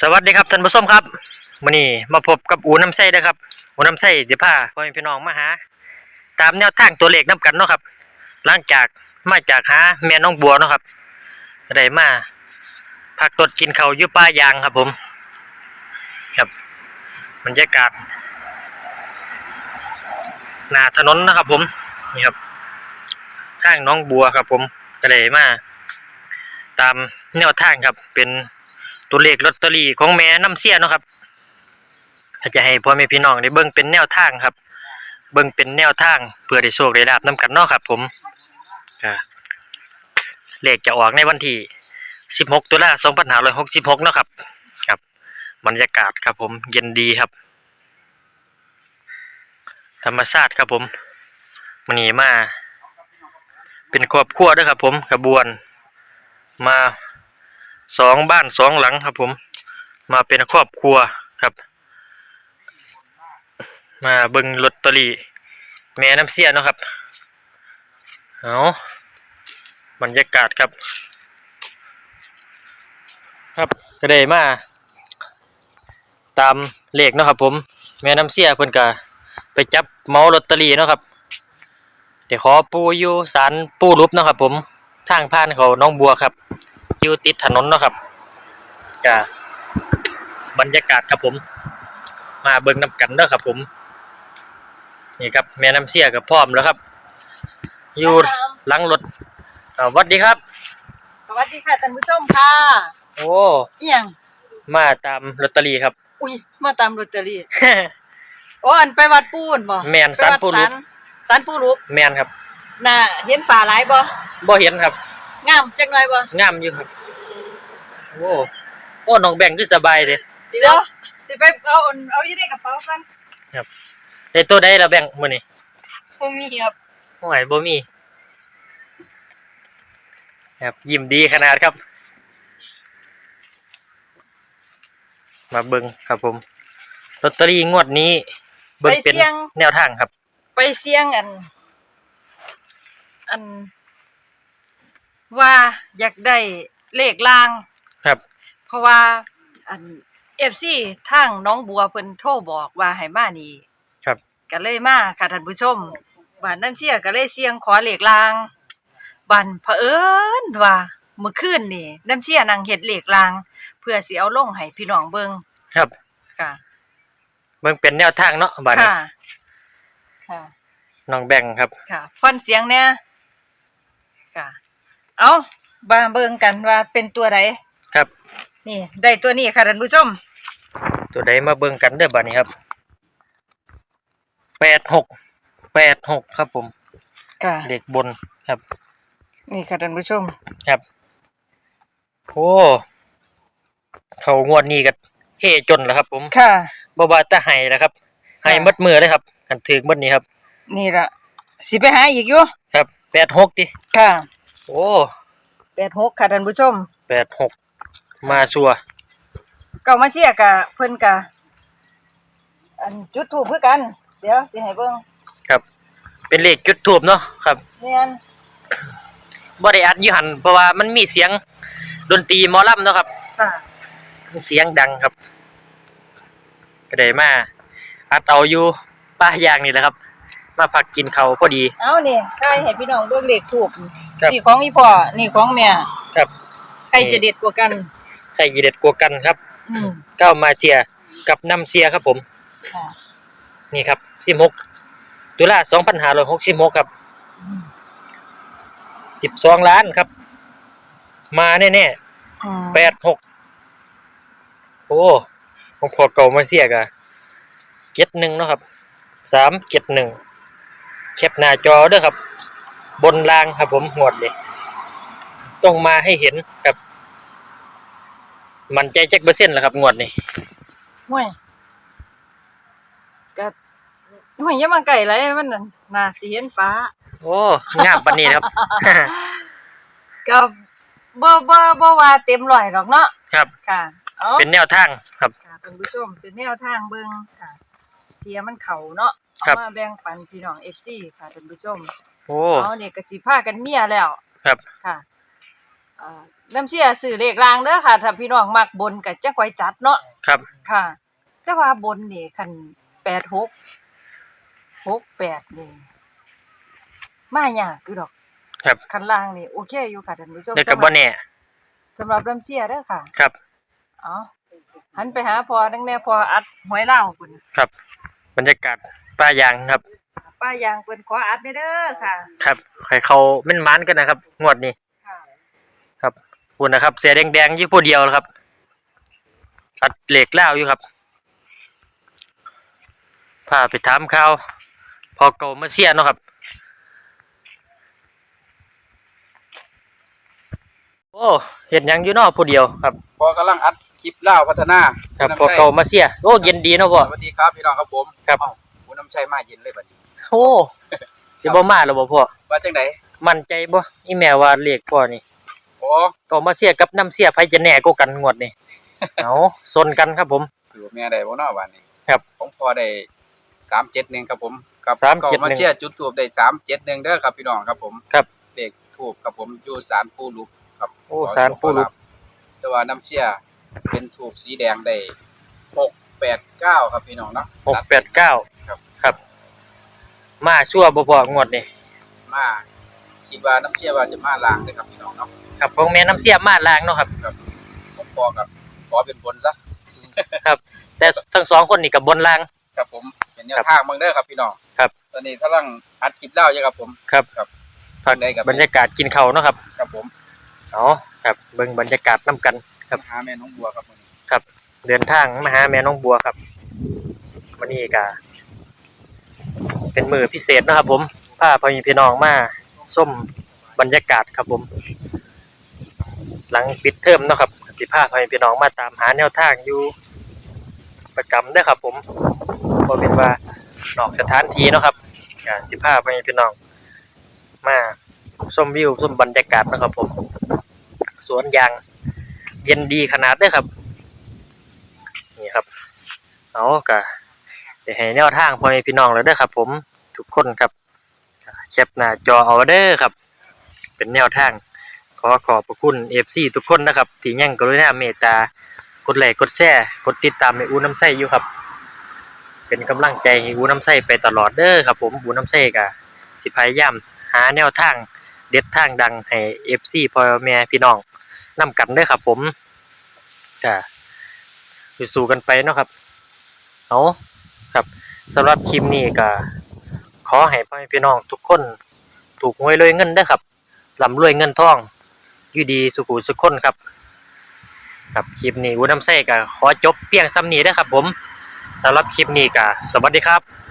สวัสดีครับท่านผู้ชมครับมื้อนี้มาพบกับอูน้ำไส้นะครับอูน้ำไส้สิพาพ่อแม่พี่น้องมาหา ตามแนวทางตัวเลขนํกันเนาะครับ หลังจากมาจากหาแม่น้องบัวเนาะครับได้มาพักรถกินเขาวอยู่ป่ายางครับผม ครับบรรยากาศหน้าถนนนะครับ ผมนี่ครับทางน้องบัวครับ ผมก็ได้มาตามแนวทางครับเป็น ตัวเลขลอตเตอรี่ของแม่น้ำเสียเนาะครับอาจจะให้พ่อแม่พี่น้องได้เบิ่งเป็นแนวทางครับ เบิ่งเป็นแนวทางเพื่อได้โชคได้ลาบนํกันเนาะครับ ผมเลขจะออกในวันที่ 16 ตุลา2566เนาะครับ ครับบรรยากาศครับผมเย็นดีครับ ธรรมชาติครับผมมันนีมา เป็นครอบครัวด้วยครับ ผมขบวนมา สองบ้านสองหลังครับ ผม มาเป็นครอบครัวครับ มาเบิงลอตเตอรี่แม่น้ำเสียนะครับเอาบรรยากาศครับ ครับก็ได้มา ตามเลขเนาะครับ ผม แม่น้ำเสียเพิ่นก็ไปจับเมาลอตเตอรี่เนาะครับเดี๋ยวขอปูอยู่สารปูรูปเนาะครับ ผมทางผ่านเขาน้องบัวครับ อยู่ติดถนนเนาะครับก็บรรยากาศครับผม มาเบิ่งน้ำกันเด้อครับผม นี่ครับ แม่น้ำเสียกับพร้อมแล้วครับ อยู่หลังรถอ่าสวัสดีครับ สวัสดีค่ะท่านผู้ชมค่ะโอ้เอียงมาตามลอตเตอรี่ครับ อุ้ยมาตามลอตเตอรี่ โอ้อันไปวัดปูนบ่แม่นศาลปู่รูปศาลปู่รูปแม่นครับ น่ะเห็นฝาหลายบ่บ่เห็นครับ งามจังหน่อยบ่งามอยู่ครับ โอ้โอ้น้องแบงค์คือสบายเลยเดี๋ยวสิไปเอาอันเอาอยู่ในกระเป๋ากันได้ตัวใดละแบงค์มื้อนี้บ่มีครับโอ้ยบ่มี ครับยิ้มดีขนาดครับ มาเบิ่งครับผมลอตเตอรี่งวดนี้ เบิ่งเป็นแนวทางครับ ไปเสี่ยงอัน อัน ว่าอยากได้เลขลาง ครับ เพราะว่าอัน FC ทางน้องบัวเพิ่นโทรบอกว่าให้มานี่ครับ ก็เลยมาค่ะท่านผู้ชมบ้านนั่นเสียก็เลยเสียงขอเหล็กลางบันเผอิญว่าเมื่อคืนนี่น้ำเสียนางเฮ็ดเหล็กลาง เพื่อสิเอาลงให้พี่น้องเบิ่งครับค่ะเบิ่งเป็นแนวทางเนาะบัดนี้ค่ะ ค่ะน้องแบงค์ครับ ค่ะฟันเสียงเนี่ยค่ะ เอาบาเบิ่งกันว่าเป็นตัวใดครับ นี่ ได้ตัวนี้ค่ะท่านผู้ชม ตัวใดมาเบิ่งกันเด้อบัดนี้ครับแปดหกแปดหกครับผมค่ะเลขบนครับ นี่ค่ะท่านผู้ชม ครับโอ้เขางวดนี้ก็เฮจนแล้วครับ ผมค่ะบ่ว่าจะให้แล้วครับให้หมดมือเลยครับกันถึกหมดนี้ครับ นี่ล่ะสิไปหาอีกอยู่ครับแปดหกดิค่ะ โอ้แปดหกค่ะท่านผู้ชมแปดหกมาชัวร์เก่ามาเชียร์กะเพิ่นกะอันจุดถูกเพื่อกัน เดี๋ยวสิให้เบิ่งครับ เป็นเลขจุดทูบเนาะครับเนียนบ่ได้อัดอยู่หันเพราะว่ามันมีเสียงดนตรีหมอลำเนาะครับ ค่ะเสียงดังครับก็ได้มาอัดเอาอยู่ป้ายางนี่แหละครับ มาพักกินเขาวพอดี เอานี่ใครให้พี่น้องเบิ่งเลขถูก ครับ นี่ของอีพ่อนี่ของแม่ครับ ใครจะเด็ดกว่ากัน ใครจะเด็ดกว่ากันครับอืมก้าวมาเชียร์กับน้ำเชียร์ครับผม ค่ะนี่ครับสิบหกตุลาสองพันห้าร้อยหกสิบหกครับอืมสิบสองล้านครับ มาแน่อืม ๆแปดหกโอ้ของพอเก่ามาเสียกะเจ็ดหนึ่งเนาะครับสามเจ็ดหนึ่งแคปหน้าจอเด้อครับ บนรางครับผมหวดเลยต้องมาให้เห็นครับมันใจจักเปอร์เซ็นต์แล้วครับ งวดนี้ห่วยก็ห่วยอย่ามาไก่ไรมันน่ะน่าสิเห็นฟ้า โอ้งามปันนี้นะครับ ก็บ่บ่บ่ว่าเต็มร้อยหรอกเนาะครับ ค่ะเอาเป็นแนวทางครับ ค่ะท่านผู้ชมเป็นแนวทางเบิ่งค่ะเทียมันเขาเนาะเอาครับ มาแบ่งปันพี่น้อง FC ค่ะท่านผู้ชม โอ้ เอาเนี่ยก็สิพากันเมียแล้วครับค่ะอ่าน้ำเชี่ยซื้อเลขรางเด้อค่ะ ถ้าพี่น้องมักบนก็จะค่อยจัดเนาะครับ ค่ะ แต่ว่าบนนี่คัน86 68นี่มายากคือดอกครับคันล่างนี่โอเคอยู่ค่ะท่านผู้ชมแล้วก็บ่แน่สำหรับน้ำเชี่ยเด้อค่ะ ครับเอ๋อหันไปหาพอนังแม่พออัดหวยเล่าวพุ่นครับบรรยากาศป่ายางครับ ป้ายางเพิ่นขออัดเด้อค่ะครับให้เขาแม่นมันกันนะครับ งวดนี้ค่ะครับคุณนะครับ เสียแดงๆอยู่ผู้เดียวครับอัดเหล็กแล้วอยู่ครับพาไปถามข่าวพอเก่ามาเสียเนาะครับ โอ้เห็นยังอยู่เนอกผู้เดียวครับ พอกำลังอัดคลิปเล่าวพัฒนาครับณพอน้ำชัยเก่ามาเสียโอ้เย็นดีเนาะพ่อ สวัสดีครับพี่น้องครับผมครับ เอ้าคุณน้ำชัยมาเย็นเลยบัดนี้ โอ้สิบ่มาแล้วบ่พ่อว่าจังไดมั่นใจบ่อีแม่ว่าเลขพ่อนี่โอ้เก่ามาเสียกับน้ำเสียไผจะแน่กว่ากันงวดนี่เอาซนกันครับผมสือแม่ได้บ่เนาะวันนี้ครับผมพอได้371ครับผมกับ371ก็มาเชียร์จุดทูบได้371เด้อครับพี่น้องครับผมครับเลขทูบครับผมอยู่ศาลปู่ลุกครับโอ้ศาลปู่ลุกแต่ว่าน้ำเชียร์เป็นทูบสีแดงได้689ครับพี่น้องเนาะหกแปดเก้าครับครับ มาชั่วบ่พองวดนี่มาคิดว่าน้ำเชียร์ว่าจะมาล้างเด้อครับพี่น้องเนาะครับของแม่น้ำเสียมาล้างเนาะครับผมพอกับขอเป็นบนซะแต่ทั้งสองคนนี่กับบนล้าง ครับผมเป็นแนวครับทางเบิ่งเด้อครับพี่น้องครับ ตอนนี้กำลังอัดคลิปเล่าอยู่ครับผม ครับ ครับพักได้ครับบรรยากาศกินข้าวเนาะครับครับผมเอาครับเบิ่งบรรยากาศนํกัน ครับ หาแม่น้องบัวครับมื้อนี้ ครับ เดินทางมาหาแม่น้องบัวครับวันนี้ก็ เป็นมือพิเศษนะครับผมพาพ่อแม่พี่น้องมาส้มบรรยากาศครับผม หลังปิดเทอมนะครับสิพาพ่อแม่พี่น้องมาตามหาแนวทางอยู่ประจำเด้ครับ ผมบ่เป็นว่านอกสถานที่นะครับสิพาพ่อแม่พี่น้อง มาชมวิวชมบรรยากาศนะครับ ผม สวนยางเย็นดีขนาดเด้ครับ นี่ครับ เอาก็ จะให้แนวทางพ่อแม่พี่น้องแล้วเด้อครับ ผมทุกคนครับแคปหน้าจอเอาเด้อครับ เป็นแนวทาง ขอขอบพระคุณ FC ทุกคนนะครับ ที่ยังกรุณาเมตตากดไลค์กดแชร์กดติดตามในอูน้ำไส้อยู่ครับ เป็นกำลังใจให้อูน้ำไส้ไปตลอดเด้อครับ ผมอูน้ำไส้ก็สิพยายามหาแนวทางเด็ดทางดังให้ FC พ่อแม่พี่น้องนํกันเด้อครับ ผมก็สู้ๆกันไปเนาะครับเอา สำหรับคลิปนี้ก็ขอให้พ่อแม่พี่น้องทุกคน ถูกหวยรวยเงินได้อครับร่ำรวยเงินทองอยู่ดีสุขุสุขคนครับครับคลิปนี้อูน้ำไส้ก็ขอจบเพียงซ้ำนี้ได้อครับ ผมสำหรับคลิปนี้ก็สวัสดีครับ